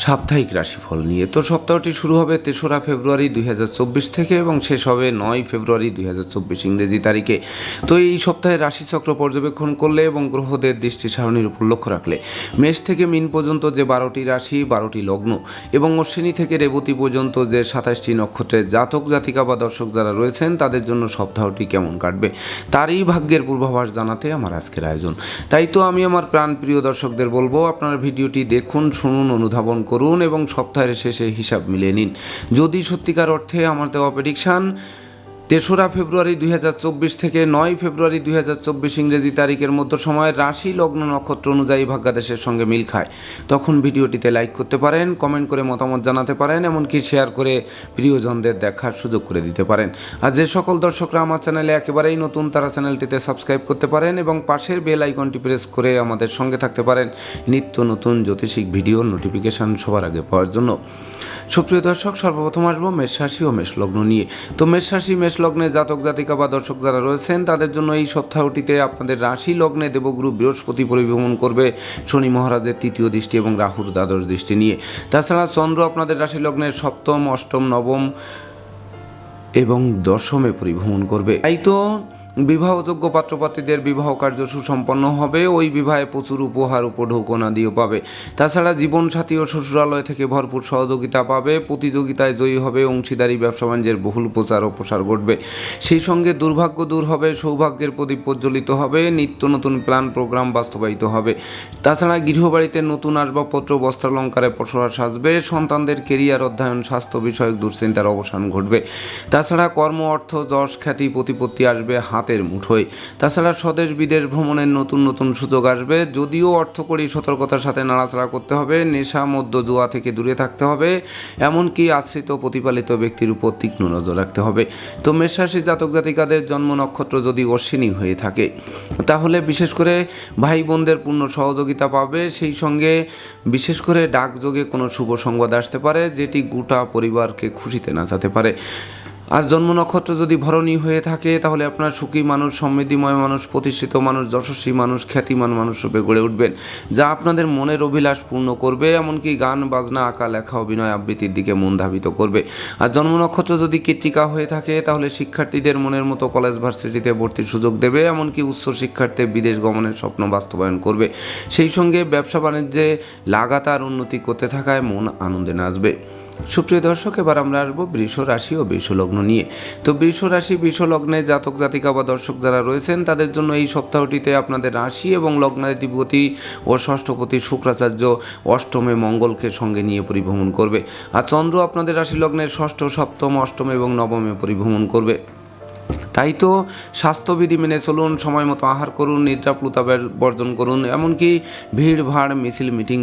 সাপ্তাহিক রাশিফল নিয়ে। তো সপ্তাহটি শুরু হবে তেসরা ফেব্রুয়ারি দুই হাজার চব্বিশ থেকে এবং শেষ হবে নয় ফেব্রুয়ারি দুই হাজার চব্বিশ ইংরেজি তারিখে। তো এই সপ্তাহে রাশিচক্র পর্যবেক্ষণ করলে এবং গ্রহদের দৃষ্টি সারণীর উপর লক্ষ্য রাখলে মেষ থেকে মিন পর্যন্ত যে বারোটি রাশি, বারোটি লগ্ন এবং অশ্বিনী থেকে রেবতী পর্যন্ত যে সাতাশটি নক্ষত্রের জাতক, জাতিকা বা দর্শক যারা রয়েছেন, তাদের জন্য সপ্তাহটি কেমন কাটবে তারই ভাগ্যের পূর্বাভাস জানাতে আমার আজকের আয়োজন। তাই তো আমি আমার প্রাণপ্রিয় দর্শকদের বলব, আপনারা ভিডিওটি দেখুন, শুনুন, অনুধাবন করুন এবং সপ্তাহের শেষে হিসাব মিলিয়ে নিন। যদি সত্যিকার অর্থে আমার দেওয়া প্রেডিকশান তেসরা ফেব্রুয়ারি দুই হাজার চব্বিশ থেকে নয় ফেব্রুয়ারি দুই হাজার চব্বিশ ইংরেজি তারিখের মধ্য সময় রাশি লগ্ন নক্ষত্র অনুযায়ী ভাগ্যাদেশের সঙ্গে মিল খায়। তখন ভিডিওটিতে লাইক করতে পারেন কমেন্ট করে মতামত জানাতে পারেন, এমনকি শেয়ার করে প্রিয়জনদের দেখার সুযোগ করে দিতে পারেন। আর যে সকল দর্শকরা আমার চ্যানেলে একেবারেই নতুন, তারা চ্যানেলটিতে সাবস্ক্রাইব করতে পারেন এবং পাশের বেল আইকনটি প্রেস করে আমাদের সঙ্গে থাকতে পারেন নিত্য নতুন জ্যোতিষিক ভিডিও নোটিফিকেশান সবার আগে পাওয়ার জন্য। সুপ্রিয় দর্শক, সর্বপ্রথম আসব মেষ রাশি ও মেষ লগ্ন নিয়ে। তো মেষ রাশি, মেষ লগ্নে জাতক, জাতিকা বা দর্শক যারা রয়েছেন, তাদের জন্য এই সপ্তাহটিতে আপনাদের রাশি লগ্নে দেবগুরু বৃহস্পতি পরিভ্রমণ করবে শনি মহারাজের তৃতীয় দৃষ্টি এবং রাহুর দ্বাদশ দৃষ্টি নিয়ে। তাছাড়া চন্দ্র আপনাদের রাশি লগ্নের সপ্তম, অষ্টম, নবম এবং দশমে পরিভ্রমণ করবে। তাই তো বিবাহযোগ্য পাত্রপাত্রীদের বিবাহ কার্য সুসম্পন্ন হবে, ওই বিবাহে প্রচুর উপহার উপঢৌকনা উপঢৌকনাদিও পাবে। তাছাড়া জীবনসাথী ও শ্বশুরালয় থেকে ভরপুর সহযোগিতা পাবে, প্রতিযোগিতায় জয়ী হবে, অংশীদারি, ব্যবসা বাণিজ্যের বহুল প্রচার ও প্রসার ঘটবে। সেই সঙ্গে দুর্ভাগ্য দূর হবে, সৌভাগ্যের প্রদীপ প্রজ্বলিত হবে, নিত্য নতুন প্ল্যান প্রোগ্রাম বাস্তবায়িত হবে। তাছাড়া গৃহবাড়িতে নতুন আসবাবপত্র, বস্ত্রালঙ্কারে পসরা সাজবে, সন্তানদের কেরিয়ার অধ্যয়ন, স্বাস্থ্য বিষয়ক দুশ্চিন্তার অবসান ঘটবে। তাছাড়া কর্ম, অর্থ, যশ, খ্যাতি, প্রতিপত্তি আসবে হাতের মুঠোয়। তাছাড়া স্বদেশ বিদেশ ভ্রমণের নতুন নতুন সুযোগ আসবে, যদিও অর্থকরী সতর্কতার সাথে নাড়াচাড়া করতে হবে, নেশা মধ্য জুয়া থেকে দূরে থাকতে হবে, এমনকি আশ্রিত প্রতিপালিত ব্যক্তির উপর তীক্ষ্ণ নজর রাখতে হবে। তো মেষরাশি জাতক জাতিকাদের জন্ম নক্ষত্র যদি অশ্বিনী হয়ে থাকে, তাহলে বিশেষ করে ভাই বোনদের পূর্ণ সহযোগিতা পাবে। সেই সঙ্গে বিশেষ করে ডাকযোগে কোনো শুভ সংবাদ আসতে পারে, যেটি গোটা পরিবারকে খুশিতে নাচাতে পারে। আর জন্ম নক্ষত্র যদি ভরণী হয়ে থাকে, তাহলে আপনার সুখী মানুষ, সমৃদ্ধিময় মানুষ, প্রতিষ্ঠিত মানুষ, যশস্বী মানুষ, খ্যাতিমান মানুষ রূপে গড়ে উঠবেন, যা আপনাদের মনের অভিলাষ পূর্ণ করবে, এমনকি গান, বাজনা, আঁকা, লেখা, অভিনয় আবৃত্তির দিকে মন ধাবিত করবে। আর জন্ম নক্ষত্র যদি কৃত্তিকা হয়ে থাকে, তাহলে শিক্ষার্থীদের মনের মতো কলেজ ভার্সিটিতে ভর্তির সুযোগ দেবে, এমনকি উচ্চ শিক্ষার্থী বিদেশ গমনের স্বপ্ন বাস্তবায়ন করবে। সেই সঙ্গে ব্যবসা বাণিজ্যে লাগাতার উন্নতি করতে থাকায় মন আনন্দে নাচবে। সুপ্রিয় দর্শক, এবার আমরা আসব বৃষ রাশি ও বৃষ লগ্ন নিয়ে। তো বৃষ রাশি, বৃষ লগ্নে জাতক, জাতিকা বা দর্শক যারা রয়েছেন, তাদের জন্য এই সপ্তাহটিতে আপনাদের রাশি এবং লগ্নাধিপতি ও ষষ্ঠপতি শুক্রাচার্য অষ্টমে মঙ্গলকে সঙ্গে নিয়ে পরিভ্রমণ করবে। আর চন্দ্র আপনাদের রাশি লগ্নের ষষ্ঠ, সপ্তম, অষ্টম এবং নবমে পরিভ্রমণ করবে। তাই তো স্বাস্থ্যবিধি মেনে চলুন, সময় মতো আহার করুন নিদ্রাপ্লুতা বর্জন করুন, এমনকি ভিড়, ভাড়, মিছিল, মিটিং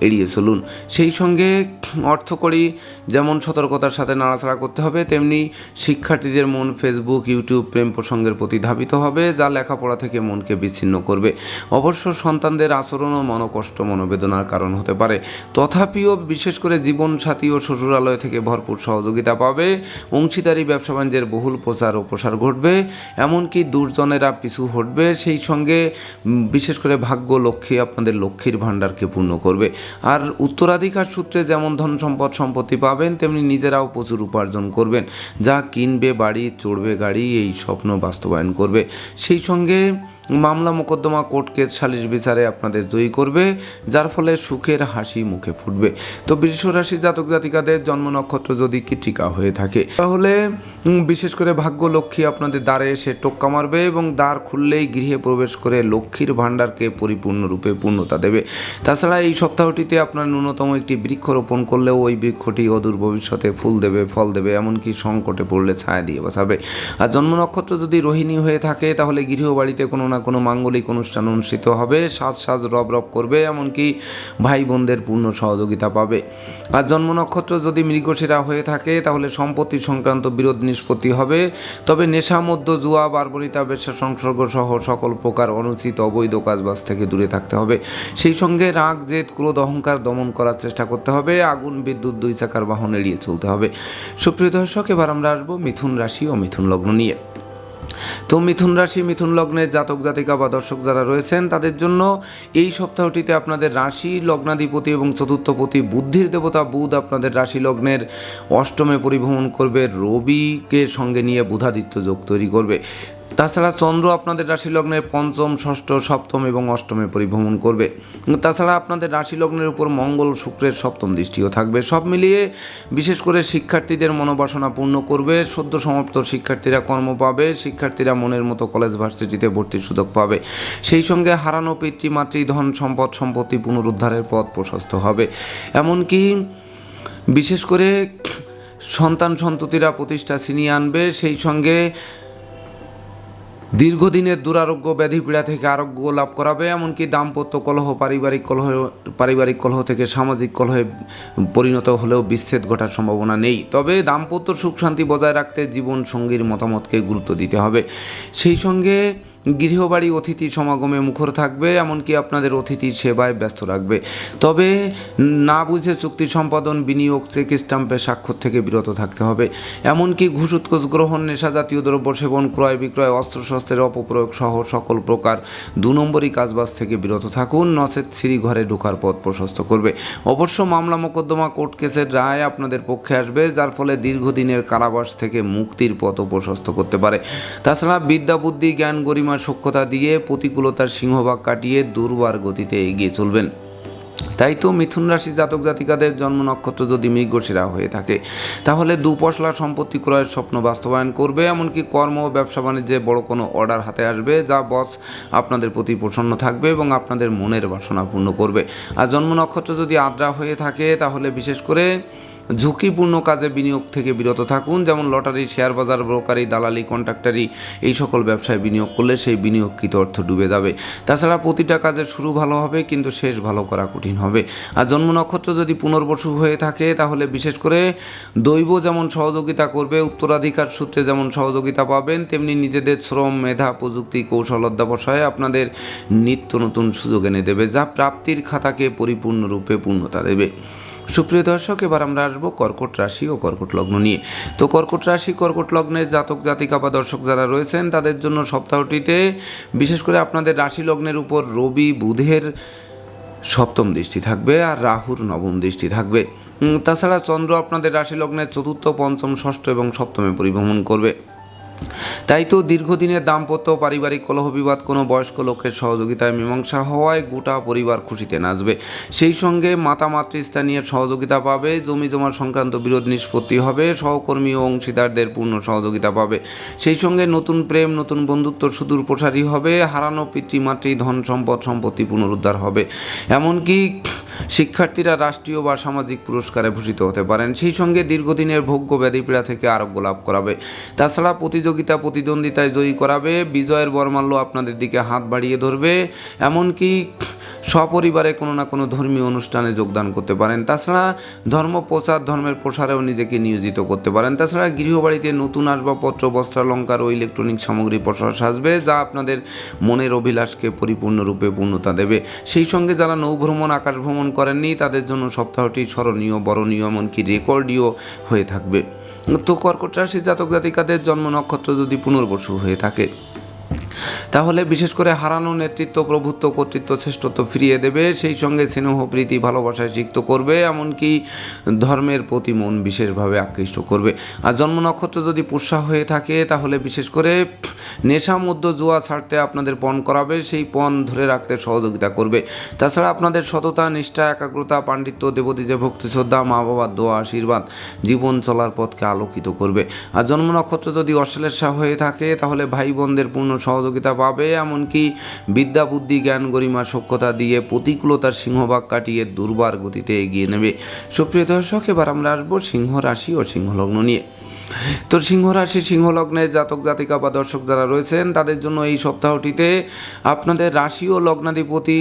এড়িয়ে চলুন। সেই সঙ্গে অর্থকরী যেমন সতর্কতার সাথে নাড়াচাড়া করতে হবে, তেমনি শিক্ষার্থীদের মন ফেসবুক ইউটিউব প্রেম প্রসঙ্গের প্রতি ধাবিত হবে, যা লেখাপড়া থেকে মনকে বিচ্ছিন্ন করবে। অবশ্য সন্তানদের আচরণ ও মনোকষ্ট মনোবেদনার কারণ হতে পারে। তথাপিও বিশেষ করে জীবনসাথী ও শ্বশুরালয় থেকে ভরপুর সহযোগিতা পাবে। অংশীদারি, ব্যবসা বাণিজ্যের বহুল প্রচার ও প্রসার ঘটবে। এমনকি দুর্জনেরা পিছু হটবে। সেই সঙ্গে বিশেষ করে ভাগ্য, লক্ষ্মী আপনাদের লক্ষ্মীর ভাণ্ডারকে পূর্ণ করবে। আর উত্তরাধিকার সূত্রে যেমন ধন সম্পদ সম্পত্তি পাবেন, তেমনি নিজেরাও প্রচুর উপার্জন করবেন। যা কিনবে, বাড়ি, চড়বে গাড়ি, এই স্বপ্ন বাস্তবায়ন করবে। সেই সঙ্গে মামলা মোকদ্দমা কোর্ট কেস সালিশ বিচারে আপনাদের জয়ী করবে, যার ফলে সুখের হাসি মুখে ফুটবে। তো বৃষ রাশি জাতক জাতিকাদের জন্ম নক্ষত্র যদি কৃতিকা হয়ে থাকে, তাহলে বিশেষ করে ভাগ্য লক্ষ্মী আপনাদের দ্বারে এসে টোক্কা মারবে এবং দ্বার খুললেই গৃহে প্রবেশ করে লক্ষ্মীর ভাণ্ডারকে পরিপূর্ণরূপে পূর্ণতা দেবে। তাছাড়া এই সপ্তাহটিতে আপনার ন্যূনতম একটি বৃক্ষ রোপণ করলেও ওই বৃক্ষটি অদূর ভবিষ্যতে ফুল দেবে, ফল দেবে, এমনকি সংকটে পড়লে ছায়া দিয়ে বসাবে। আর জন্ম নক্ষত্র যদি রোহিণী হয়ে থাকে, তাহলে গৃহবাড়িতে কোনো না কোনো মাঙ্গলিক অনুষ্ঠান অনুষ্ঠিত হবে, সাজ সাজ রব রব করবে, এমনকি ভাই বোনদের পূর্ণ সহযোগিতা পাবে। আর জন্ম নক্ষত্র যদি মৃগশিরা হয়ে থাকে, তাহলে সম্পত্তি সংক্রান্ত বিরোধ নিষ্পত্তি হবে। তবে নেশা মধ্য জুয়া, বারবরিতা বেশা সংসর্গ সহ সকল প্রকার অনুচিত অবৈধ কাজবাজ থেকে দূরে থাকতে হবে। সেই সঙ্গে রাগ, জেদ, ক্রোধ, অহংকার দমন করার চেষ্টা করতে হবে। আগুন, বিদ্যুৎ, দুই চাকার বাহন এড়িয়ে চলতে হবে। সুপ্রিয় দর্শক, এবার আমরা আসব মিথুন রাশি ও মিথুন লগ্ন নিয়ে। তো মিথুন রাশি, মিথুন লগ্নের জাতক, জাতিকা বা দর্শক যারা রয়েছেন, তাদের জন্য এই সপ্তাহটিতে আপনাদের রাশি লগ্নাধিপতি এবং চতুর্থপতি বুদ্ধির দেবতা বুধ আপনাদের রাশি লগ্নের অষ্টমে পরিভ্রমণ করবে। রবিকে সঙ্গে নিয়ে বুধাদিত্য যোগ তৈরি করবে। তাছাড়া চন্দ্র আপনাদের রাশি লগ্নের পঞ্চম, ষষ্ঠ, সপ্তম এবং অষ্টমে পরিভ্রমণ করবে। তাছাড়া আপনাদের রাশি লগ্নের উপর মঙ্গল, শুক্রের সপ্তম দৃষ্টিও থাকবে। সব মিলিয়ে বিশেষ করে শিক্ষার্থীদের মনোবাসনা পূর্ণ করবে। সদ্য সমাপ্ত শিক্ষার্থীরা কর্ম পাবে। শিক্ষার্থীরা মনের মতো কলেজ ভার্সিটিতে ভর্তির সুযোগ পাবে। সেই সঙ্গে হারানো পিতৃমাতৃ ধন, সম্পদ, সম্পত্তি পুনরুদ্ধারের পথ প্রশস্ত হবে। এমনকি বিশেষ করে সন্তান সন্ততিরা প্রতিষ্ঠা ছিনিয়ে আনবে। সেই সঙ্গে দীর্ঘদিনের দুরারোগ্য ব্যাধি পীড়া থেকে আরোগ্য লাভ করাবে, এমনকি দাম্পত্য কলহ, পারিবারিক কলহ পারিবারিক কলহ থেকে সামাজিক কলহে পরিণত হলেও বিচ্ছেদ ঘটার সম্ভাবনা নেই। তবে দাম্পত্য সুখ শান্তি বজায় রাখতে জীবন সঙ্গীর মতামতকে গুরুত্ব দিতে হবে। সেই সঙ্গে গৃহবাড়ি অতিথি সমাগমে মুখর থাকবে, এমনকি আপনাদের অতিথির সেবায় ব্যস্ত রাখবে। তবে না বুঝে চুক্তি সম্পাদন, বিনিয়োগ, চেক স্টাম্পে স্বাক্ষর থেকে বিরত থাকতে হবে। এমনকি ঘুষ উৎকোচ গ্রহণ, নেশা জাতীয় দ্রব্য সেবন, ক্রয় বিক্রয় অস্ত্রশস্ত্রের অপপ্রয়োগ সহ সকল প্রকার দু নম্বরই কাজবাজ থেকে বিরত থাকুন। নচেত সিঁড়ি ঘরে ঢোকার পথ প্রশস্ত করবে। অবশ্য মামলা মোকদ্দমা কোর্ট কেসের রায় আপনাদের পক্ষে আসবে, যার ফলে দীর্ঘদিনের কারাবাস থেকে মুক্তির পথও প্রশস্ত করতে পারে। তাছাড়া বিদ্যা, বুদ্ধি, জ্ঞান, গরিমা সক্ষতা দিয়ে প্রতিকূলতার সিংহভাগ কাটিয়ে দুর্বার গতিতে এগিয়ে চলবেন। তাই তো মিথুন রাশি জাতক জাতিকাদের জন্ম নক্ষত্র যদি মৃগশিরা হয়ে থাকে, তাহলে দুপশলা সম্পত্তি ক্রয়ের স্বপ্ন বাস্তবায়ন করবে, এমনকি কর্ম ও ব্যবসা বাণিজ্যে বড় কোনো অর্ডার হাতে আসবে, যা বস আপনাদের প্রতি প্রসন্ন থাকবে এবং আপনাদের মনের বাসনা পূর্ণ করবে। আর জন্ম নক্ষত্র যদি আদ্রা হয়ে থাকে, তাহলে বিশেষ করে ঝুঁকিপূর্ণ কাজে বিনিয়োগ থেকে বিরত থাকুন। যেমন লটারি, শেয়ার বাজার, ব্রোকারি, দালালি, কন্ট্রাক্টারি, এই সকল ব্যবসায় বিনিয়োগ করলে সেই বিনিয়োগকৃত অর্থ ডুবে যাবে। তাছাড়া প্রতিটা কাজের শুরু ভালো হবে, কিন্তু শেষ ভালো করা কঠিন হবে। আর জন্ম নক্ষত্র যদি পুনর্বসু হয়ে থাকে, তাহলে বিশেষ করে দৈব যেমন সহযোগিতা করবে, উত্তরাধিকার সূত্রে যেমন সহযোগিতা পাবেন, তেমনি নিজেদের শ্রম, মেধা, প্রযুক্তি, কৌশল অধ্যাবসায় আপনাদের নিত্য নতুন সুযোগ এনে দেবে, যা প্রাপ্তির খাতাকে পরিপূর্ণরূপে পূর্ণতা দেবে। সুপ্রিয় দর্শক, এবার আমরা আসব কর্কট রাশি ও কর্কট লগ্ন নিয়ে। তো কর্কট রাশি, কর্কট লগ্নের জাতক, জাতিকা বা দর্শক যারা রয়েছেন, তাদের জন্য সপ্তাহটিতে বিশেষ করে আপনাদের রাশি লগ্নের উপর রবি বুধের সপ্তম দৃষ্টি থাকবে আর রাহুর নবম দৃষ্টি থাকবে। তাছাড়া চন্দ্র আপনাদের রাশি লগ্নের চতুর্থ, পঞ্চম, ষষ্ঠ এবং সপ্তমে পরিভ্রমণ করবে। তাই তো দীর্ঘদিনের দাম্পত্য পারিবারিক কলহ বিবাদ কোনো বয়স্ক লোকের সহযোগিতায় মীমাংসা হওয়ায় গোটা পরিবার খুশিতে নাচবে। সেই সঙ্গে মাতা মাতৃস্থানীয় সহযোগিতা পাবে, জমি জমা সংক্রান্ত বিরোধ নিষ্পত্তি হবে, সহকর্মী ও অংশীদারদের পূর্ণ সহযোগিতা পাবে। সেই সঙ্গে নতুন প্রেম, নতুন বন্ধুত্ব সুদূর প্রসারী হবে, হারানো পিতৃমাতৃ ধন সম্পদ সম্পত্তি পুনরুদ্ধার হবে। এমনকি শিক্ষার্থীরা রাষ্ট্রীয় বা সামাজিক পুরস্কারে ভূষিত হতে পারেন। সেই সঙ্গে দীর্ঘদিনের ভোগ্য ব্যাধিপীড়া থেকে আরোগ্য লাভ করাবে। তাছাড়া প্রতিযোগিতা প্রতিদ্বন্দ্বিতায় জয়ী করাবে। বিজয়ের বরমাল্য আপনাদের দিকে হাত বাড়িয়ে ধরবে। এমনকি সপরিবারে কোনো না কোনো ধর্মীয় অনুষ্ঠানে যোগদান করতে পারেন। তাছাড়া ধর্ম প্রচার, ধর্মের প্রসারেও নিজেকে নিয়োজিত করতে পারেন। তাছাড়া গৃহবাড়িতে নতুন আসবাবপত্র, বস্ত্রালঙ্কার ও ইলেকট্রনিক সামগ্রী প্রসার সাজবে, যা আপনাদের মনের অভিলাষকে পরিপূর্ণরূপে পূর্ণতা দেবে। সেই সঙ্গে যারা নৌভ্রমণ আকাশ ভ্রমণ করেননি, তাদের জন্য সপ্তাহটি স্মরণীয়, বরণীয়, এমনকি রেকর্ডীয় হয়ে থাকবে। তো কর্কট রাশি জাতক জাতিকাদের জন্ম নক্ষত্র যদি পুনর্বসু হয়ে থাকে তাহলে বিশেষ করে হারানো নেতৃত্ব, প্রভুত্ব, কর্তৃত্ব, শ্রেষ্ঠত্ব ফিরিয়ে দেবে, সেই সঙ্গে স্নেহ, প্রীতি ভালোবাসায় সিক্ত করবে, এমনকি ধর্মের প্রতি মন বিশেষভাবে আকৃষ্ট করবে। আর জন্ম নক্ষত্র যদি পুষ্যা হয়ে থাকে, তাহলে বিশেষ করে নেশা, মধ্য জুয়া ছাড়তে আপনাদের পণ করাবে, সেই পণ ধরে রাখতে সহযোগিতা করবে। তাছাড়া আপনাদের সততা, নিষ্ঠা, একাগ্রতা, পাণ্ডিত্য দেবদীজে ভক্তি, শ্রদ্ধা মা বাবার দোয়া, আশীর্বাদ, জীবন চলার পথকে আলোকিত করবে। আর জন্ম নক্ষত্র যদি অশ্লেষা হয়ে থাকে, তাহলে ভাই বোনদের পূর্ণ সহযোগিতা পাবে, এমনকি বিদ্যা, বুদ্ধি, জ্ঞান, গরিমা সক্ষতা দিয়ে প্রতিকূলতার সিংহভাগ কাটিয়ে দুর্বার গতিতে এগিয়ে নেবে। সুপ্রিয় দর্শক, এবার আমরা আসব সিংহ রাশি ও সিংহলগ্ন নিয়ে। তো সিংহ রাশি, সিংহ লগ্নে জাতক, জাতিকা বা দর্শক যারা রয়েছেন, তাদের জন্য এই সপ্তাহটিতে আপনাদের রাশি ও লগ্নাধিপতি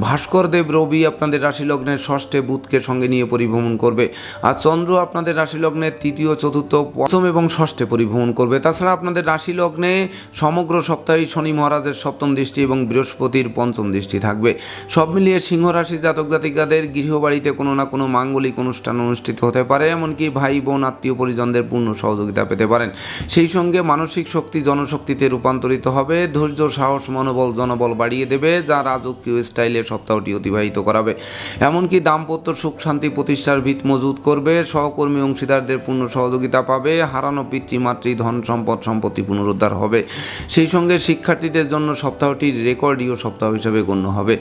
ভাস্কর দেব রবি আপনাদের রাশি লগ্নের ষষ্ঠে বুধকে সঙ্গে নিয়ে পরিভ্রমণ করবে। আর চন্দ্র আপনাদের রাশি লগ্নের তৃতীয়, চতুর্থ, পঞ্চম এবং ষষ্ঠে পরিভ্রমণ করবে। তাছাড়া আপনাদের রাশি লগ্নে সমগ্র সপ্তাহে শনি মহারাজের সপ্তম দৃষ্টি এবং বৃহস্পতির পঞ্চম দৃষ্টি থাকবে। সব মিলিয়ে সিংহ রাশি জাতক, জাতিকাদের গৃহবাড়িতে কোনো না কোনো মাঙ্গলিক অনুষ্ঠান অনুষ্ঠিত হতে পারে, এমনকি ভাই, বোন, আত্মীয় পরিজনদের পূর্ণ সহযোগিতা সহযোগিতা পেতে পারেন। সেই সঙ্গে মানসিক শক্তি জনশক্তিতে রূপান্তরিত হবে। ধৈর্য, সাহস, মনোবল জনবল বাড়িয়ে দেবে, যা রাজকীয় স্টাইলে সপ্তাহটি অতিবাহিত করাবে। এমনকি দাম্পত্য সুখ শান্তি প্রতিষ্ঠার ভিত মজুত করবে। সহকর্মী অংশীদারদের পূর্ণ সহযোগিতা পাবে। হারানো পিতৃমাতৃ ধন, সম্পদ, সম্পত্তি পুনরুদ্ধার হবে। সেই সঙ্গে শিক্ষার্থীদের জন্য সপ্তাহটি রেকর্ডীয় সপ্তাহ হিসেবে গণ্য হবে।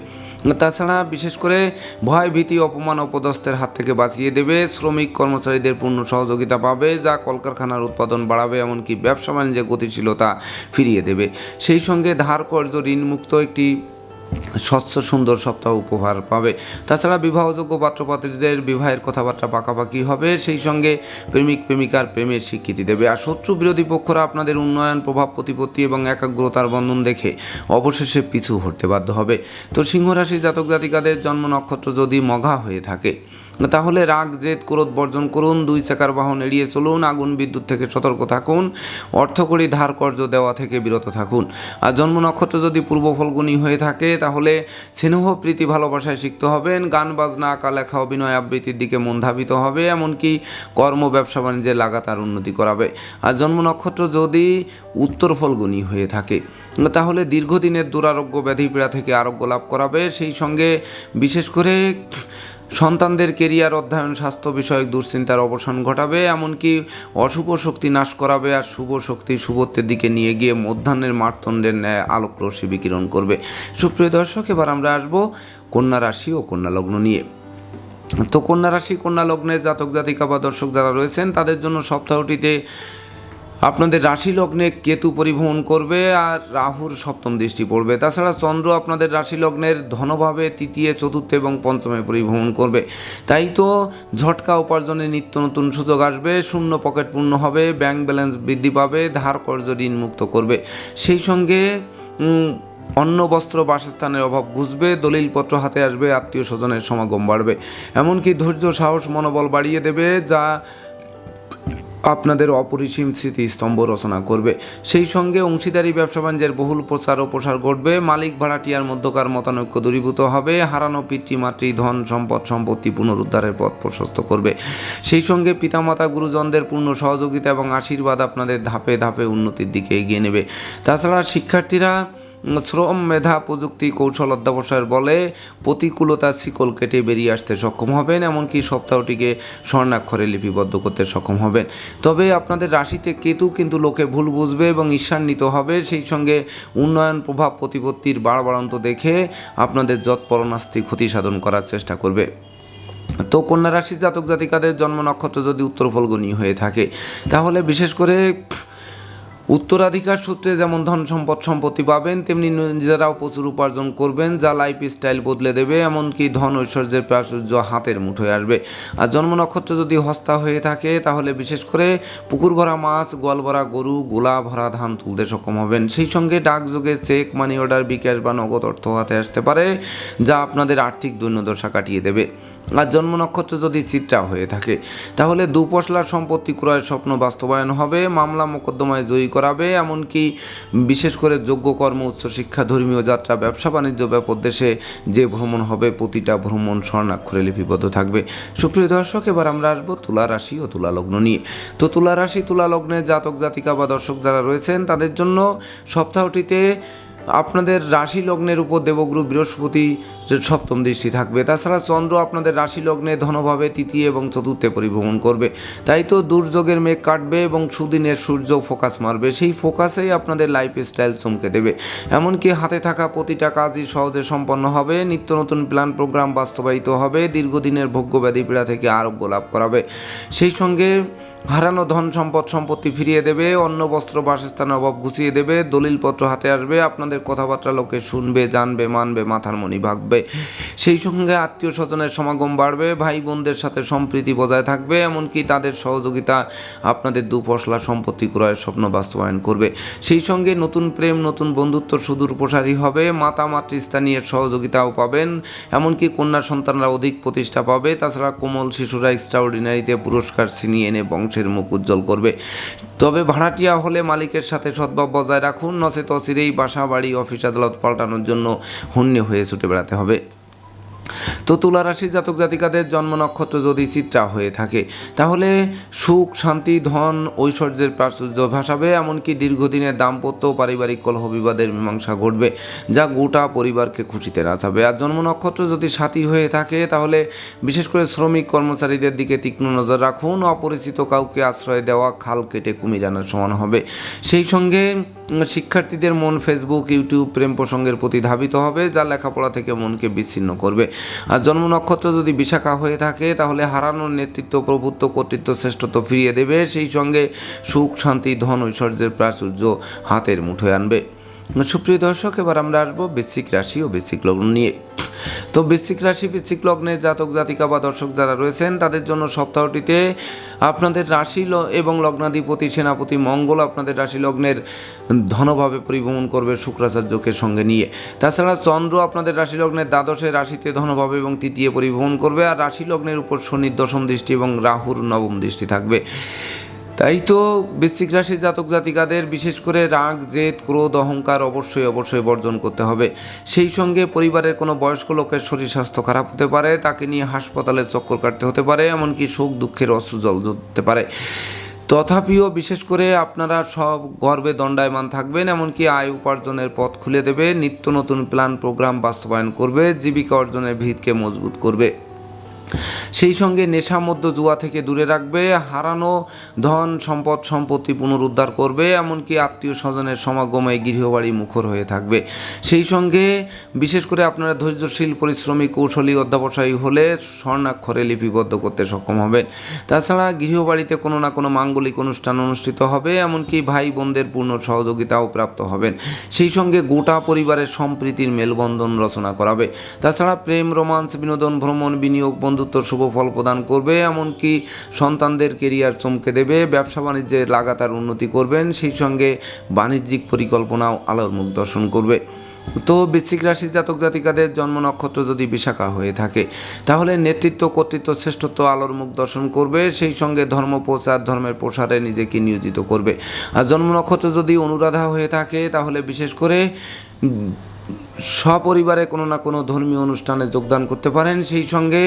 তাছাড়া বিশেষ করে ভয় ভীতি অপমান, অপদস্থের হাত থেকে বাঁচিয়ে দেবে। শ্রমিক কর্মচারীদের পূর্ণ সহযোগিতা পাবে, যা কলকারখানার উৎপাদন বাড়াবে, এমনকি ব্যবসা বাণিজ্যে গতিশীলতা ফিরিয়ে দেবে। সেই সঙ্গে ধার কর্য ঋণমুক্ত একটি স্বচ্ছ, সুন্দর সপ্তাহ উপহার পাবে। তাছাড়া বিবাহযোগ্য পাত্রপাত্রীদের বিবাহের কথাবার্তা পাকাপাকি হবে, সেই সঙ্গে প্রেমিক, প্রেমিকার প্রেমের স্বীকৃতি দেবে। আর শত্রু বিরোধী পক্ষরা আপনাদের উন্নয়ন, প্রভাব, প্রতিপত্তি এবং একাগ্রতার বন্ধন দেখে অবশেষে পিছু হতে বাধ্য হবে। তো সিংহরাশি জাতক জাতিকাদের জন্ম নক্ষত্র যদি মঘা হয়ে থাকে তাহলে রাগ, জেদ, ক্রোধ বর্জন করুন, দুই চাকার বাহন এড়িয়ে চলুন, আগুন বিদ্যুৎ থেকে সতর্ক থাকুন অর্থকরী ধার কর্য দেওয়া থেকে বিরত থাকুন। আর জন্ম নক্ষত্র যদি পূর্ব ফলগুনি হয়ে থাকে, তাহলে স্নেহ, প্রীতি, ভালোবাসায় শিখতে হবেন, গান, বাজনা, আঁকা, লেখা, অভিনয় আবৃত্তির দিকে মন ধাবিত হবে, এমনকি কর্ম, ব্যবসা, বাণিজ্যে লাগাতার উন্নতি করাবে। আর জন্ম নক্ষত্র যদি উত্তর ফলগুনি হয়ে থাকে তাহলে দীর্ঘদিনের দুরারোগ্য ব্যাধি পীড়া থেকে আরোগ্য লাভ করাবে। সেই সঙ্গে বিশেষ করে সন্তানদের কেরিয়ার, অধ্যয়ন, স্বাস্থ্য বিষয়ক দুশ্চিন্তার অবসান ঘটাবে, এমনকি অশুভ শক্তি নাশ করাবে আর শুভ শক্তি শুভত্বের দিকে নিয়ে গিয়ে মধ্যাহ্নের মারতণ্ডের ন্যায় আলোক রশ্মি বিকিরণ করবে। সুপ্রিয় দর্শক, এবার আমরা আসব কন্যা রাশি ও কন্যা লগ্ন নিয়ে। তো কন্যা রাশি, কন্যা লগ্নের জাতক জাতিকা বা দর্শক যারা রয়েছেন, তাদের জন্য সপ্তাহটিতে আপনাদের রাশি লগ্নে কেতু পরিভ্রমণ করবে আর রাহুর সপ্তম দৃষ্টি পড়বে। তাছাড়া চন্দ্র আপনাদের রাশি লগ্নের ধনভাবে তৃতীয়, চতুর্থ এবং পঞ্চমে পরিভ্রমণ করবে। তাই তো ঝটকা উপার্জনের নিত্য নতুন সুযোগ আসবে, শূন্য পকেট পূর্ণ হবে, ব্যাংক ব্যালেন্স বৃদ্ধি পাবে, ধার কর্য ঋণ মুক্ত করবে। সেই সঙ্গে অন্ন, বস্ত্র, বাসস্থানের অভাব ঘুষবে, দলিলপত্র হাতে আসবে, আত্মীয় স্বজনের সমাগম বাড়বে। এমনকি ধৈর্য, সাহস, মনোবল বাড়িয়ে দেবে, যা আপনাদের অপরিসীম স্মৃতিস্তম্ভ রচনা করবে। সেই সঙ্গে অংশীদারি ব্যবসা বাণিজ্যের বহুল প্রচার ও প্রসার ঘটবে। মালিক ভাড়াটিয়ার মধ্যকার মতানৈক্য দূরীভূত হবে। হারানো পিতৃমাতৃ ধন, সম্পদ, সম্পত্তি পুনরুদ্ধারের পথ প্রশস্ত করবে। সেই সঙ্গে পিতামাতা, গুরুজনদের পূর্ণ সহযোগিতা এবং আশীর্বাদ আপনাদের ধাপে ধাপে উন্নতির দিকে এগিয়ে নেবে। তাছাড়া শিক্ষার্থীরা শ্রম মেধা প্রযুক্তি কৌশল অধ্যাবসায়ের বলে প্রতিকূলতার শিকল কেটে বেরিয়ে আসতে সক্ষম হবেন, এমনকি সপ্তাহটিকে স্বর্ণাক্ষরে লিপিবদ্ধ করতে সক্ষম হবেন। তবে আপনাদের রাশিতে কেতু কিন্তু লোকে ভুল বুঝবে এবং ঈর্ষান্বিত হবে। সেই সঙ্গে উন্নয়ন প্রভাব প্রতিপত্তির বাড়বাড়ন্ত দেখে আপনাদের যৎপরণাস্তি ক্ষতি সাধন করার চেষ্টা করবে। তো কন্যা রাশির জাতক জাতিকাদের জন্ম নক্ষত্র যদি উত্তর ফলগুনি হয়ে থাকে, তাহলে বিশেষ করে উত্তরাধিকার সূত্রে যেমন ধন সম্পদ সম্পত্তি পাবেন, তেমনি নিজেরাও প্রচুর উপার্জন করবেন, যা লাইফ স্টাইল বদলে দেবে, এমনকি ধন ঐশ্বর্যের প্রাচুর্য হাতের মুঠোয় আসবে। আর জন্ম নক্ষত্র যদি হস্তা হয়ে থাকে, তাহলে বিশেষ করে পুকুর ভরা মাছ, গোয়াল ভরা গরু, গোলা ভরা ধান তুলতে সক্ষম হবেন। সেই সঙ্গে ডাকযোগে চেক মানি অর্ডার বিকাশ বা নগদ অর্থ হাতে আসতে পারে, যা আপনাদের আর্থিক দৈন্যদশা কাটিয়ে দেবে। আর জন্ম নক্ষত্র যদি চিত্রা হয়ে থাকে, তাহলে দুপশলার সম্পত্তি ক্রয়ের স্বপ্ন বাস্তবায়ন হবে, মামলা মোকদ্দমায় জয়ী করাবে, এমনকি বিশেষ করে যোগ্য কর্ম উচ্চশিক্ষা ধর্মীয় যাত্রা, ব্যবসা বাণিজ্য দেশে যে ভ্রমণ হবে, প্রতিটা ভ্রমণ স্বর্ণাক্ষরে লিপিবদ্ধ থাকবে। সুপ্রিয় দর্শক, এবার আমরা আসব তুলা রাশি ও তুলা লগ্ন নিয়ে। তো তুলা রাশি, তুলা লগ্নের জাতক জাতিকা বা দর্শক যারা রয়েছেন, তাদের জন্য সপ্তাহটিতে আপনাদের রাশি লগ্নের উপর দেবগুরু বৃহস্পতি সপ্তম দৃষ্টি থাকবে, তাছাড়া চন্দ্র আপনাদের রাশি লগ্নে ধনভাবে তৃতীয় এবং চতুর্থে পরিভ্রমণ করবে। তাই তো দুর্যোগের মেঘ কাটবে এবং সুদিনের সূর্য ফোকাস মারবে, সেই ফোকাসেই আপনাদের লাইফ স্টাইল চমকে দেবে। এমনকি হাতে থাকা প্রতিটা কাজই সহজে সম্পন্ন হবে, নিত্য নতুন প্ল্যান প্রোগ্রাম বাস্তবায়িত হবে, দীর্ঘদিনের ভোগ্য ব্যাধি পীড়া থেকে আরোগ্য লাভ করাবে। সেই সঙ্গে হারানো ধন সম্পদ সম্পত্তি ফিরিয়ে দেবে, অন্য বস্ত্র বাসস্থানের অভাব ঘুষিয়ে দেবে, দলিলপত্র হাতে আসবে, আপনাদের কথাবার্তা লোকে শুনবে, জানবে, মানবে মাথার মনি ভাগবে। সেই সঙ্গে আত্মীয় স্বজনের সমাগম বাড়বে, ভাই বোনদের সাথে সম্প্রীতি বজায় থাকবে, এমনকি তাদের সহযোগিতা আপনাদের দুপশলা সম্পত্তি ক্রয়ের স্বপ্ন বাস্তবায়ন করবে। সেই সঙ্গে নতুন প্রেম, নতুন বন্ধুত্ব সুদূর প্রসারী হবে, মাতা, মাতৃস্থানীয় সহযোগিতাও পাবেন, এমনকি কন্যা সন্তানরা অধিক প্রতিষ্ঠা পাবে। তাছাড়া কোমল শিশুরা এক্সট্রাঅর্ডিনারিতে পুরস্কার ছিনিয়ে এনে বংশের মুখ উজ্জ্বল করবে। তবে ভাড়াটিয়া হলে মালিকের সাথে সদ্ভাব বজায় রাখুন। নচেত অচিরেই বাসা বাড়ি অফিস আদালত পাল্টানোর জন্য হন্যে হয়ে ছুটে বেড়াতে হবে। তো তুলা রাশি জাতক জাতিকাদের জন্ম নক্ষত্র যদি চিত্রা হয়ে থাকে, তাহলে সুখ, শান্তি, ধন, ঐশ্বর্যের প্রাচুর্য ভাসাবে, এমনকি দীর্ঘদিনের দাম্পত্য পারিবারিক কলহ বিবাদের মীমাংসা ঘটবে, যা গোটা পরিবারকে খুশিতে নাচাবে। আর জন্ম নক্ষত্র যদি সাথী হয়ে থাকে, তাহলে বিশেষ করে শ্রমিক কর্মচারীদের দিকে তীক্ষ্ণ নজর রাখুন। অপরিচিত কাউকে আশ্রয় দেওয়া, খাল কেটে কুমির আনার সমান হবে। সেই সঙ্গে শিক্ষার্থীদের মন ফেসবুক ইউটিউব প্রেম প্রসঙ্গের প্রতি ধাবিত হবে, যা লেখাপড়া থেকে মনকে বিচ্ছিন্ন করবে। আর জন্ম নক্ষত্র যদি বিশাখা হয়ে থাকে, তাহলে হারানোর নেতৃত্ব, প্রভুত্ব, কর্তৃত্ব শ্রেষ্ঠত্ব ফিরিয়ে দেবে। সেই সঙ্গে সুখ, শান্তি, ধন, ঐশ্বর্যের প্রাচুর্য হাতের মুঠোয় আনবে। সুপ্রিয় দর্শক, এবার আমরা আসব বেসিক রাশি ও বেসিক লগ্ন নিয়ে। তো বৃশ্চিক রাশি, বৃশ্চিক লগ্নের জাতক, জাতিকা বা দর্শক যারা রয়েছেন, তাদের জন্য সপ্তাহটিতে আপনাদের রাশি এবং লগ্নাধিপতি, সেনাপতি মঙ্গল আপনাদের রাশি লগ্নের ধনভাবে পরিভ্রমণ করবে শুক্রাচার্যকে সঙ্গে নিয়ে। তাছাড়া চন্দ্র আপনাদের রাশি লগ্নের দ্বাদশে রাশিতে ধনভাবে এবং তৃতীয় পরিভ্রমণ করবে। আর রাশি লগ্নের উপর শনির দশম দৃষ্টি এবং রাহুর নবম দৃষ্টি থাকবে। তাই তো বৃশ্চিক রাশির জাতক জাতিকাদের বিশেষ করে রাগ, জেদ, ক্রোধ, অহংকার অবশ্যই অবশ্যই বর্জন করতে হবে। সেই সঙ্গে পরিবারের কোনো বয়স্ক লোকের শরীর স্বাস্থ্য খারাপ হতে পারে, তাকে নিয়ে হাসপাতালে চক্কর কাটতে হতে পারে, এমনকি শোক, দুঃখের অশ্রু জল জ্বলতে পারে। তথাপিও বিশেষ করে আপনারা সব গর্বে দণ্ডায়মান থাকবেন, এমনকি আয় উপার্জনের পথ খুলে দেবে, নিত্য নতুন প্ল্যান, প্রোগ্রাম বাস্তবায়ন করবে, জীবিকা অর্জনের ভিতকে মজবুত করবে। সেই সঙ্গে নেশা মধ্য জুয়া থেকে দূরে রাখবে, হারানো ধন সম্পদ সম্পত্তি পুনরুদ্ধার করবে, এমনকি আত্মীয় স্বজনের সমাগমে গৃহবাড়ি মুখর হয়ে থাকবে। সেই সঙ্গে বিশেষ করে আপনারা ধৈর্যশীল, পরিশ্রমী, কৌশলী অধ্যাবসায়ী হলে স্বর্ণাক্ষরে লিপিবদ্ধ করতে সক্ষম হবেন। তাছাড়া গৃহবাড়িতে কোনো না কোনো মাঙ্গলিক অনুষ্ঠান অনুষ্ঠিত হবে, এমনকি ভাই বোনদের পূর্ণ সহযোগিতাও প্রাপ্ত হবেন। সেই সঙ্গে গোটা পরিবারের সম্প্রীতির মেলবন্ধন রচনা করাবে। তাছাড়া প্রেম, রোমান্স, বিনোদন, ভ্রমণ, বিনিয়োগ বন্ধুত্ব শুভ ফল প্রদান করবে, এমনকি সন্তানদের কেরিয়ার চমকে দেবে, ব্যবসা বাণিজ্যে লাগাতার উন্নতি করবেন, সেই সঙ্গে বাণিজ্যিক পরিকল্পনাও আলোর মুখ দর্শন করবে। তো বৃশ্চিক রাশির জাতক জাতিকাদের জন্ম নক্ষত্র যদি বিশাখা হয়ে থাকে, তাহলে নেতৃত্ব, কর্তৃত্ব, শ্রেষ্ঠত্ব আলোর মুখ দর্শন করবে, সেই সঙ্গে ধর্ম প্রচার, ধর্মের প্রসারে নিজেকে নিয়োজিত করবে। আর জন্ম নক্ষত্র যদি অনুরাধা হয়ে থাকে, তাহলে বিশেষ করে সপরিবারে কোনো না কোনো ধর্মীয় অনুষ্ঠানে যোগদান করতে পারেন, সেই সঙ্গে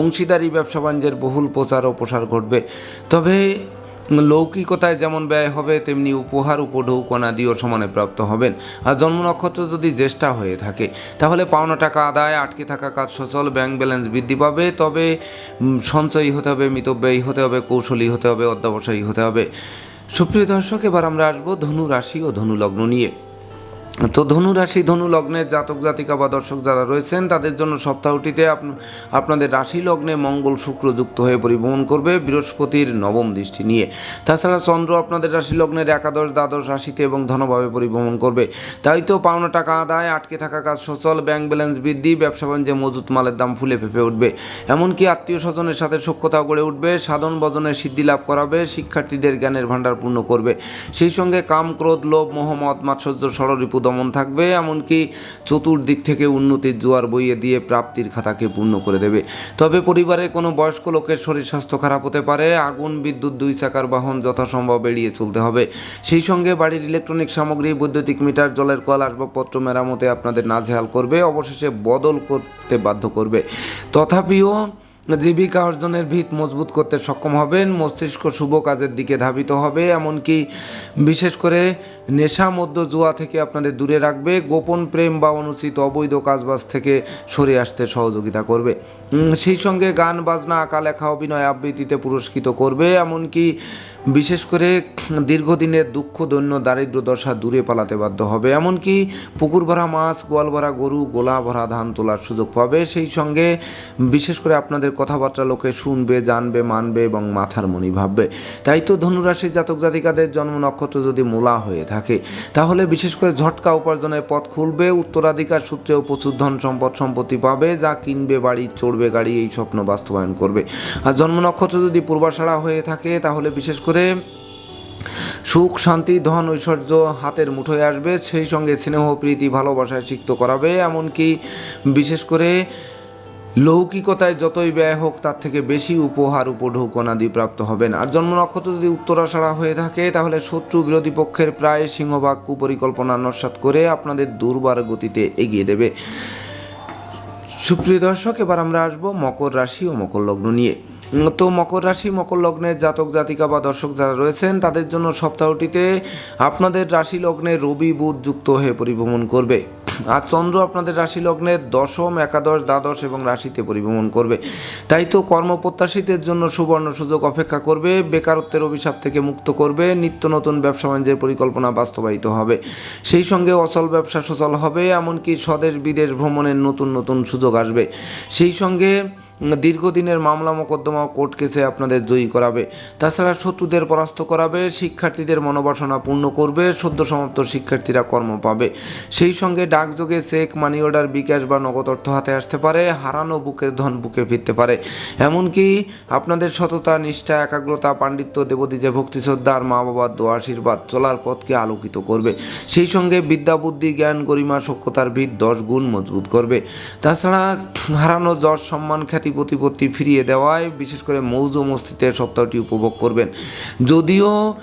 অংশীদারি, ব্যবসা বাণিজ্যের বহুল প্রচার ও প্রসার ঘটবে। তবে লৌকিকতায় যেমন ব্যয় হবে, তেমনি উপহার, উপঢৌকনা দিয়েও সমানে প্রাপ্ত হবেন। আর জন্ম নক্ষত্র যদি জ্যেষ্ঠা হয়ে থাকে, তাহলে পাওনা টাকা আদায়, আটকে থাকা কাজ সচল, ব্যাংক ব্যালেন্স বৃদ্ধি পাবে। তবে সঞ্চয়ী হতে হবে, মিতব্যয়ী হতে হবে, কৌশলী হতে হবে, অধ্যাবসায়ী হতে হবে। সুপ্রিয় দর্শক, এবার আমরা আসব ধনু রাশি ও ধনু লগ্ন নিয়ে। তো ধনু রাশি, ধনু লগ্নের জাতক, জাতিকা বা দর্শক যারা রয়েছেন, তাদের জন্য সপ্তাহটিতে আপ- আপনাদের রাশি লগ্নে মঙ্গল শুক্র যুক্ত হয়ে পরিভ্রমণ করবে বৃহস্পতির নবম দৃষ্টি নিয়ে। তাছাড়া চন্দ্র আপনাদের রাশি লগ্নের একাদশ, দ্বাদশ রাশিতে এবং ধনভাবে পরিভ্রমণ করবে। তাই তো পাওনা টাকা আদায়, আটকে থাকা কাজ সচল, ব্যাংক ব্যালেন্স বৃদ্ধি, ব্যবসা বাণিজ্যে মজুত মালের দাম ফুলে ফেপে উঠবে। এমনকি আত্মীয় স্বজনের সাথে সক্ষতা গড়ে উঠবে, সাধন বজনের সিদ্ধি লাভ করাবে, শিক্ষার্থীদের জ্ঞানের ভাণ্ডার পূর্ণ করবে। সেই সঙ্গে কাম, ক্রোধ, লোভ মোহাম্মদ মাৎসর্য ষড়রিপু দমন থাকবে, এমনকি চতুর্দিক থেকে উন্নতির জোয়ার বইয়ে দিয়ে প্রাপ্তির খাতাকে পূর্ণ করে দেবে। তবে পরিবারে কোনো বয়স্ক লোকের শরীর স্বাস্থ্য খারাপ হতে পারে, আগুন, বিদ্যুৎ, দুই চাকার বাহন যথাসম্ভব এড়িয়ে চলতে হবে। সেই সঙ্গে বাড়ির ইলেকট্রনিক সামগ্রী, বৈদ্যুতিক মিটার, জলের কল, আসবাবপত্র মেরামতে আপনাদের নাজেহাল করবে, অবশেষে বদল করতে বাধ্য করবে। তথাপিও জীবিকা অর্জনের ভিত মজবুত করতে সক্ষম হবেন, মস্তিষ্ক শুভ কাজের দিকে ধাবিত হবে, এমনকি বিশেষ করে নেশা মধ্য জুয়া থেকে আপনাদের দূরে রাখবে, গোপন প্রেম বা অনুচিত অবৈধ কাজবাজ থেকে সরে আসতে সহযোগিতা করবে। সেই সঙ্গে গান, বাজনা আঁকা লেখা অভিনয় আবৃত্তিতে পুরস্কৃত করবে, এমনকি বিশেষ করে দীর্ঘদিনের দুঃখ, দৈন্য, দারিদ্র দশা দূরে পালাতে বাধ্য হবে। এমনকি পুকুর ভরা মাছ, গোয়াল ভরা গরু, গোলা ভরা ধান তোলার সুযোগ পাবে। সেই সঙ্গে বিশেষ করে আপনাদের কথাবার্তা লোকে শুনবে, জানবে, মানবে এবং মাথার মনি ভাববে। তাই তো ধনুরাশির জাতক জাতিকাদের জন্ম নক্ষত্র যদি মূলা হয়ে থাকে তাহলে বিশেষ করে ঝটকা উপার্জনের পথ খুলবে, উত্তরাধিকার সূত্রেও প্রচুর ধন সম্পদ সম্পত্তি পাবে, যা কিনবে, বাড়ি, চড়বে, গাড়ি, এই স্বপ্ন বাস্তবায়ন করবে। আর জন্ম নক্ষত্র যদি পূর্বাশাড়া হয়ে থাকে, তাহলে বিশেষ করে সুখ, শান্তি, ধন, ঐশ্বর্য হাতের মুঠোয় আসবে। সেই সঙ্গে স্নেহ, প্রীতি, ভালোবাসায় সিক্ত করাবে। এমনকি বিশেষ করে লৌকিকতায় যতই ব্যয় হোক, তার থেকে বেশি উপহার উপঢৌকনাদি প্রাপ্ত হবেন। আর জন্ম নক্ষত্র যদি উত্তরাষাড়া হয়ে থাকে, তাহলে শত্রু বিরোধী পক্ষের প্রায় সিংহভাগ কুপরিকল্পনা নস্বাত করে আপনাদের দুর্বার গতিতে এগিয়ে দেবে। সুপ্রিয় দর্শক, এবার আমরা আসব মকর রাশি ও মকর লগ্ন নিয়ে। তো মকর রাশি, মকর লগ্নের জাতক, জাতিকা বা দর্শক যারা রয়েছেন, তাদের জন্য সপ্তাহটিতে আপনাদের রাশি লগ্নে রবি বুধ যুক্ত হয়ে পরিভ্রমণ করবে। আর চন্দ্র আপনাদের রাশি লগ্নের দশম, একাদশ, দ্বাদশ এবং রাশিতে পরিভ্রমণ করবে। তাই তো কর্মপ্রত্যাশীদের জন্য সুবর্ণ সুযোগ অপেক্ষা করবে, বেকারত্বের অভিশাপ থেকে মুক্ত করবে, নিত্য নতুন ব্যবসা বাণিজ্যের পরিকল্পনা বাস্তবায়িত হবে। সেই সঙ্গে অচল ব্যবসা সচল হবে, এমনকি স্বদেশ বিদেশ ভ্রমণের নতুন নতুন সুযোগ আসবে। সেই সঙ্গে দীর্ঘদিনের মামলা মোকদ্দমা কোর্ট কেসে আপনাদের জয়ী করাবে। তাছাড়া শত্রুদের পরাস্ত করাবে, শিক্ষার্থীদের মনোবাসনা পূর্ণ করবে, সদ্য সমাপ্ত শিক্ষার্থীরা কর্ম পাবে। সেই সঙ্গে ডাকযোগে চেক, মানি অর্ডার, বিকাশ বা নগদ অর্থ হাতে আসতে পারে, হারানো বুকের ধন বুকে ফিরতে পারে। এমনকি আপনাদের সততা, নিষ্ঠা, একাগ্রতা, পাণ্ডিত্য, দেবদীজে ভক্তি, শ্রদ্ধা আর মা বাবার দোয়া, আশীর্বাদ চলার পথকে আলোকিত করবে। সেই সঙ্গে বিদ্যা, বুদ্ধি, জ্ঞান, গরিমা সক্ষতার ভিত দশ গুণ মজবুত করবে। তাছাড়া হারানো যশ, সম্মান, খ্যাতি প্রতিপত্তি ফিরিয়ে দেওয়ায় বিশেষ করে মৌজ মস্তিতে সপ্তাহটি উপভোগ করবেন। যদিও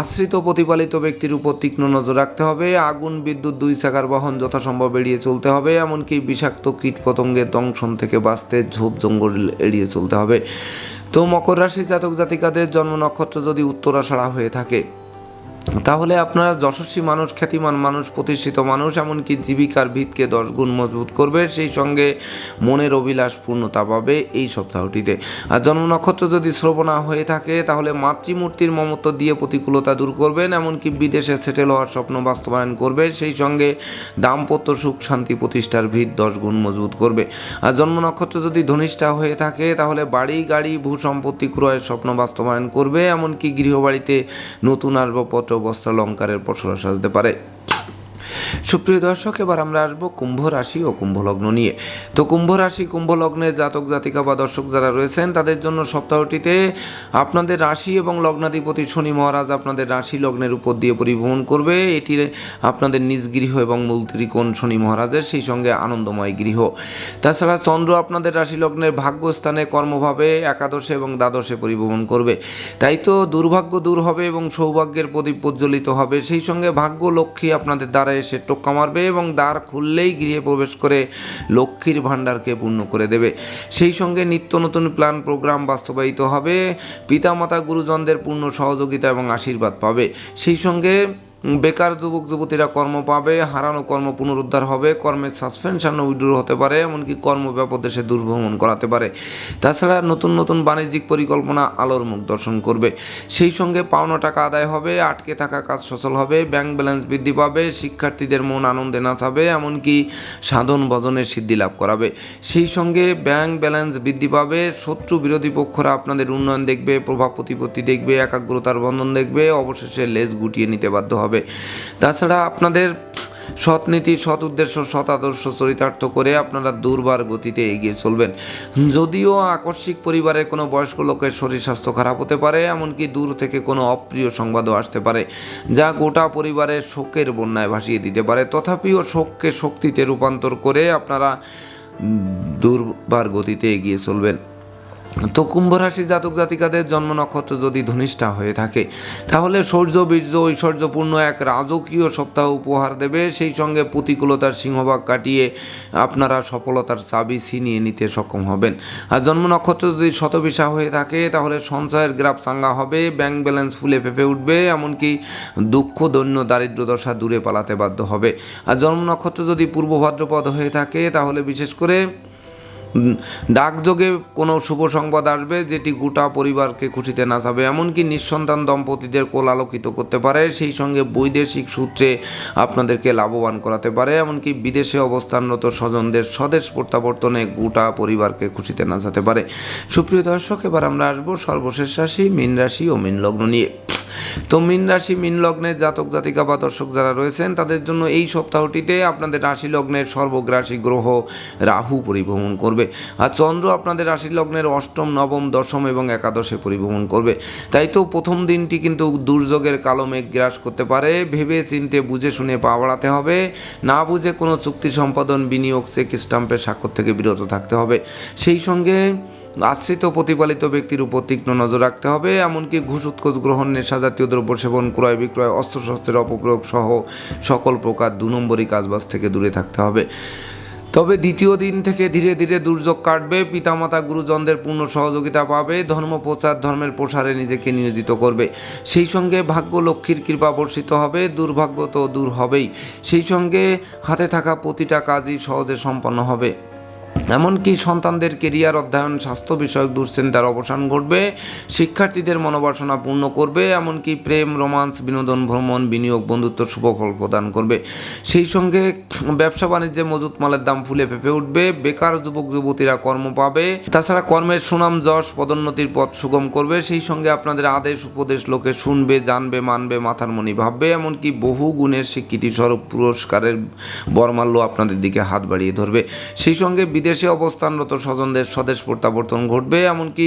আশ্রিত প্রতিপালিত ব্যক্তির উপর তীক্ষ্ণ নজর রাখতে হবে, আগুন, বিদ্যুৎ, দুই চাকার বাহন যথাসম্ভব এড়িয়ে চলতে হবে, এমনকি বিষাক্ত কীট পতঙ্গের দংশন থেকে বাঁচতে ঝোপ জঙ্গল এড়িয়ে চলতে হবে। তো মকর রাশি জাতক জাতিকাদের জন্ম নক্ষত্র যদি উত্তরাষাঢ়া হয়ে থাকে তাহলে আপনারা যশস্বী মানুষ, খ্যাতিমান মানুষ, প্রতিষ্ঠিত মানুষ, এমনকি জীবিকার ভিতকে দশ গুণ মজবুত করবে, সেই সঙ্গে মনের অভিলাষ পূর্ণতা পাবে এই সপ্তাহটিতে। আর জন্ম নক্ষত্র যদি শ্রবণা হয়ে থাকে, তাহলে মাতৃমূর্তির মমত্ব দিয়ে প্রতিকূলতা দূর করবেন, এমনকি বিদেশে সেটেল হওয়ার স্বপ্ন বাস্তবায়ন করবে, সেই সঙ্গে দাম্পত্য সুখ শান্তি প্রতিষ্ঠার ভিত দশ গুণ মজবুত করবে। আর জন্ম নক্ষত্র যদি ধনিষ্ঠা হয়ে থাকে, তাহলে বাড়ি, গাড়ি, ভূ সম্পত্তি ক্রয়ের স্বপ্ন বাস্তবায়ন করবে, এমনকি গৃহবাড়িতে নতুন আসবাবপত্র বস্ত্রালঙ্কারের পসরা সাজতে পারে। সুপ্রিয় দর্শক, এবার আমরা আসব কুম্ভ রাশি ও কুম্ভ লগ্ন নিয়ে। তো কুম্ভ রাশি, কুম্ভ লগ্নের জাতক, জাতিকা বা দর্শক যারা রয়েছেন, তাদের জন্য সপ্তাহটিতে আপনাদের রাশি এবং লগ্নাধিপতি শনি মহারাজ আপনাদের রাশি লগ্নের উপর দিয়ে পরিভ্রমণ করবে। এটি আপনাদের নিজ গৃহ এবং মূল ত্রিকোণ শনি মহারাজের, সেই সঙ্গে আনন্দময় গৃহ। তাছাড়া চন্দ্র আপনাদের রাশি লগ্নের ভাগ্যস্থানে কর্মভাবে, একাদশে এবং দ্বাদশে পরিভ্রমণ করবে। তাই তো দুর্ভাগ্য দূর হবে এবং সৌভাগ্যের প্রদীপ প্রজ্বলিত হবে। সেই সঙ্গে ভাগ্য লক্ষ্মী আপনাদের দ্বারা এসে টোক্কা মারবে এবং দ্বার খুললেই গৃহে প্রবেশ করে লক্ষ্মীর ভাণ্ডারকে পূর্ণ করে দেবে। সেই সঙ্গে নিত্য নতুন প্ল্যান প্রোগ্রাম বাস্তবায়িত হবে। পিতামাতা গুরুজনদের পূর্ণ সহযোগিতা এবং আশীর্বাদ পাবে। সেই সঙ্গে বেকার যুবক, যুবতীরা কর্ম পাবে, হারানো কর্ম পুনরুদ্ধার হবে, কর্মের সাসপেনশন উইড্রো হতে পারে, এমনকি কর্ম দেশে দুর্ভ্রমণ করাতে পারে। তাছাড়া নতুন নতুন বাণিজ্যিক পরিকল্পনা আলোর মুখ দর্শন করবে। সেই সঙ্গে পাওনা টাকা আদায় হবে, আটকে থাকা কাজ সচল হবে ব্যাংক ব্যালেন্স বৃদ্ধি পাবে, শিক্ষার্থীদের মন আনন্দে নাচাবে, এমনকি সাধন ভজনের সিদ্ধি লাভ করাবে। সেই সঙ্গে ব্যাংক ব্যালেন্স বৃদ্ধি পাবে, শত্রু বিরোধী পক্ষরা আপনাদের উন্নয়ন দেখবে, প্রভাব প্রতিপত্তি দেখবে, একাগ্রতার বন্ধন দেখবে, অবশেষে লেজ গুটিয়ে নিতে বাধ্য হবে। তাছাড়া আপনাদের সৎ নীতি, সৎ উদ্দেশ্য, সৎ আদর্শ চরিতার্থ করে আপনারা দুর্বার গতিতে এগিয়ে চলবেন। যদিও আকস্মিক পরিবারে কোনো বয়স্ক লোকের শরীর স্বাস্থ্য খারাপ হতে পারে, এমনকি দূর থেকে কোনো অপ্রিয় সংবাদও আসতে পারে, যা গোটা পরিবারের শোকের বন্যায় ভাসিয়ে দিতে পারে। তথাপিও শোককে শক্তিতে রূপান্তর করে আপনারা দুর্বার গতিতে এগিয়ে চলবেন। তো কুম্ভ রাশি জাতক জাতিকাদের জন্ম নক্ষত্র যদি ধনিষ্ঠা হয়ে থাকে, তাহলে শৌর্য বীর্য, ঐশ্বর্যপূর্ণ এক রাজকীয় সপ্তাহ উপহার দেবে। সেই সঙ্গে প্রতিকূলতার সিংহভাগ কাটিয়ে আপনারা সফলতার চাবি ছিনিয়ে নিতে সক্ষম হবেন। আর জন্ম নক্ষত্র যদি শতবিশা হয়ে থাকে, তাহলে সঞ্চয়ের গ্রাফ চাঙ্গা হবে, ব্যাংক ব্যালেন্স ফুলে ফেপে উঠবে, এমনকি দুঃখ, দৈন্য, দারিদ্র দশা দূরে পালাতে বাধ্য হবে। আর জন্ম নক্ষত্র যদি পূর্ব ভাদ্রপদ হয়ে থাকে, তাহলে বিশেষ করে ডাকযোগে কোনো শুভ সংবাদ আসবে যেটি গোটা পরিবারকে খুশিতে নাচাবে এমনকি নিঃসন্তান দম্পতিদের কোল আলোকিত করতে পারে। সেই সঙ্গে বৈদেশিক সূত্রে আপনাদেরকে লাভবান করাতে পারে, এমনকি বিদেশে অবস্থানরত স্বজনদের স্বদেশ প্রত্যাবর্তনে গোটা পরিবারকে খুশিতে নাচাতে পারে। সুপ্রিয় দর্শক, এবার আমরা আসব সর্বশেষ রাশি, মীন রাশি ও মীন লগ্ন নিয়ে। তো মীন রাশি, মীন লগ্নের জাতক, জাতিকা বা দর্শক যারা রয়েছেন, তাদের জন্য এই সপ্তাহটিতে আপনাদের রাশি লগ্নের সর্বগ্রাসী গ্রহ রাহু পরিভ্রমণ করবে। আর চন্দ্র আপনাদের রাশি লগ্নের অষ্টম, নবম, দশম এবং একাদশে পরিভ্রমণ করবে। তাই তো প্রথম দিনটি কিন্তু দুর্যোগের কালো মেঘ গ্রাস করতে পারে। ভেবে চিনতে, বুঝে শুনে পা বাড়াতে হবে। না বুঝে কোনো চুক্তি সম্পাদন, বিনিয়োগ, চেক স্টাম্পের স্বাক্ষর থেকে বিরত থাকতে হবে। সেই সঙ্গে আশ্রিত প্রতিপালিত ব্যক্তির উপর তীক্ষ্ণ নজর রাখতে হবে। এমনকি ঘুষ উৎকোচ গ্রহণ নেশা জাতীয় দ্রব্য সেবন, ক্রয় বিক্রয়, অস্ত্রশস্ত্রের অপপ্রয়োগ সহ সকল প্রকার দু নম্বরই কাজবাজ থেকে দূরে থাকতে হবে। তবে দ্বিতীয় দিন থেকে ধীরে ধীরে দুর্যোগ কাটবে, পিতামাতা গুরুজনদের পূর্ণ সহযোগিতা পাবে, ধর্ম প্রচার, ধর্মের প্রসারে নিজেকে নিয়োজিত করবে। সেই সঙ্গে ভাগ্য লক্ষ্মীর কৃপা বর্ষিত হবে, দুর্ভাগ্য তো দূর হবেই। সেই সঙ্গে হাতে থাকা প্রতিটা কাজই সহজে সম্পন্ন হবে। এমনকি সন্তানদের কেরিয়ার অধ্যয়ন, স্বাস্থ্য বিষয়ক দুশ্চিন্তার অবসান ঘটবে, শিক্ষার্থীদের মনোবাসনা পূর্ণ করবে, এমনকি প্রেম, রোমান্স, বিনোদন, ভ্রমণ, বিনিয়োগ, বন্ধুত্ব, শুভফল প্রদান করবে। সেই সঙ্গে ব্যবসা বাণিজ্যে মজুত মালের দাম ফুলে ফেপে উঠবে, বেকার যুবক, যুবতীরা কর্ম পাবে, তাছাড়া কর্মের সুনাম, যশ, পদোন্নতির পথ সুগম করবে। সেই সঙ্গে আপনাদের আদেশ, উপদেশ লোকে শুনবে, জানবে, মানবে, মাথার মনি ভাববে, এমনকি বহু গুণের স্বীকৃতি স্বরূপ পুরস্কারের বরমাল্য আপনাদের দিকে হাত বাড়িয়ে ধরবে। সেই সঙ্গে বিদেশে অবস্থানরত স্বজনদের স্বদেশ প্রত্যাবর্তন ঘটবে, এমনকি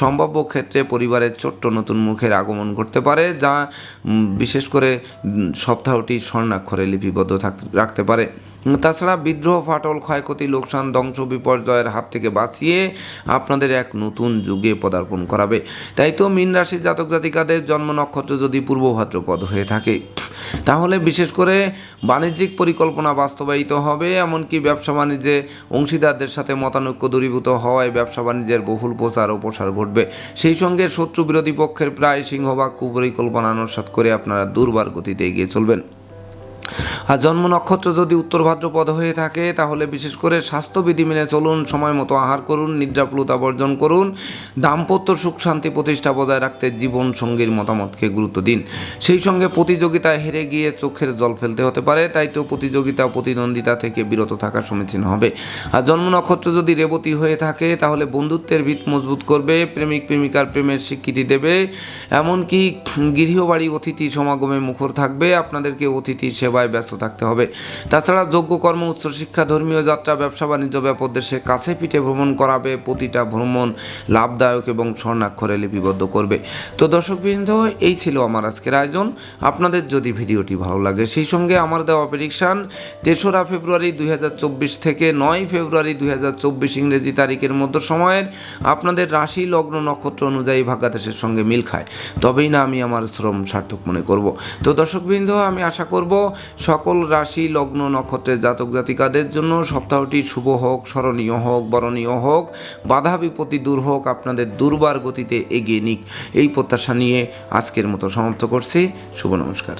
সম্ভাব্য ক্ষেত্রে পরিবারের ছোট্ট নতুন মুখের আগমন ঘটতে পারে, যা বিশেষ করে সপ্তাহটি স্বর্ণাক্ষরে লিপিবদ্ধ রাখতে পারে। তাছাড়া বিদ্রোহ, ফাটল, ক্ষয়ক্ষতি, লোকসান, ধ্বংস, বিপর্যয়ের হাত থেকে বাঁচিয়ে আপনাদের এক নতুন যুগে পদার্পণ করাবে। তাই তো মীন রাশির জাতক জাতিকাদের জন্ম নক্ষত্র যদি পূর্ব ভাদ্রপদ হয়ে থাকে। তাহলে বিশেষ করে বাণিজ্যিক পরিকল্পনা বাস্তবায়িত হবে, এমনকি ব্যবসা বাণিজ্যে অংশীদারদের সাথে মতানৈক্য দূরীভূত হওয়ায় ব্যবসা বাণিজ্যের বহুল প্রচার ও প্রসার ঘটবে। সেই সঙ্গে শত্রু বিরোধী পক্ষের প্রায় সিংহভাগ কুপরিকল্পনা অনুসাদ করে আপনারা দুর্বার গতিতে এগিয়ে চলবেন। আর জন্ম নক্ষত্র যদি উত্তর ভাদ্রপদ হয়ে থাকে, তাহলে বিশেষ করে স্বাস্থ্যবিধি মেনে চলুন, সময় মতো আহার করুন, নিদ্রাপ্লুতা বর্জন করুন, দাম্পত্য সুখ শান্তি প্রতিষ্ঠা বজায় রাখতে জীবন সঙ্গীর মতামতকে গুরুত্ব দিন। সেই সঙ্গে প্রতিযোগিতায় হেরে গিয়ে চোখের জল ফেলতে হতে পারে, তাই তো প্রতিযোগিতা, প্রতিদ্বন্দ্বিতা থেকে বিরত থাকা সমীচীন হবে। আর জন্ম নক্ষত্র যদি রেবতী হয়ে থাকে, তাহলে বন্ধুত্বের ভিত মজবুত করবে, প্রেমিক, প্রেমিকার প্রেমের স্বীকৃতি দেবে। এমনকি গৃহবাড়ি অতিথি সমাগমে মুখর থাকবে, আপনাদেরকে অতিথি সেবায় ব্যস্ত থাকতে হবে। তাছাড়া যোগ্য কর্ম উচ্চশিক্ষা ধর্মীয় যাত্রা, ব্যবসা, বাণিজ্য ব্যাপক দেশে কাছে পিঠে ভ্রমণ করাবে, প্রতিটা ভ্রমণ লাভদায়ক এবং স্বর্ণাক্ষরে লিপিবদ্ধ করবে। তো দর্শকবৃন্দ, এই ছিল আমার আজকের আয়োজন। আপনাদের যদি ভিডিওটি ভালো লাগে, সেই সঙ্গে আমার দেওয়া প্রেডিকশান তেসরা ফেব্রুয়ারি দুই হাজার চব্বিশ থেকে নয় ফেব্রুয়ারি দুই হাজার চব্বিশ ইংরেজি তারিখের মধ্যে সময়ের আপনাদের রাশি, লগ্ন, নক্ষত্র অনুযায়ী ভাগ্যাদেশের সঙ্গে মিল খায়। তবেই না আমি আমার শ্রম সার্থক মনে করব। তো দর্শকবৃন্দ, আমি আশা করব সকল রাশি, লগ্ন, নক্ষত্রের জাতক জাতিকাদের জন্য সপ্তাহটি শুভ হোক, স্মরণীয় হোক, বরণীয় হোক, বাধা বিপত্তি দূর হোক, আপনাদের দুর্বার গতিতে এগিয়ে নিক। এই প্রত্যাশা নিয়ে আজকের মতো সমাপ্ত করছি। শুভ নমস্কার।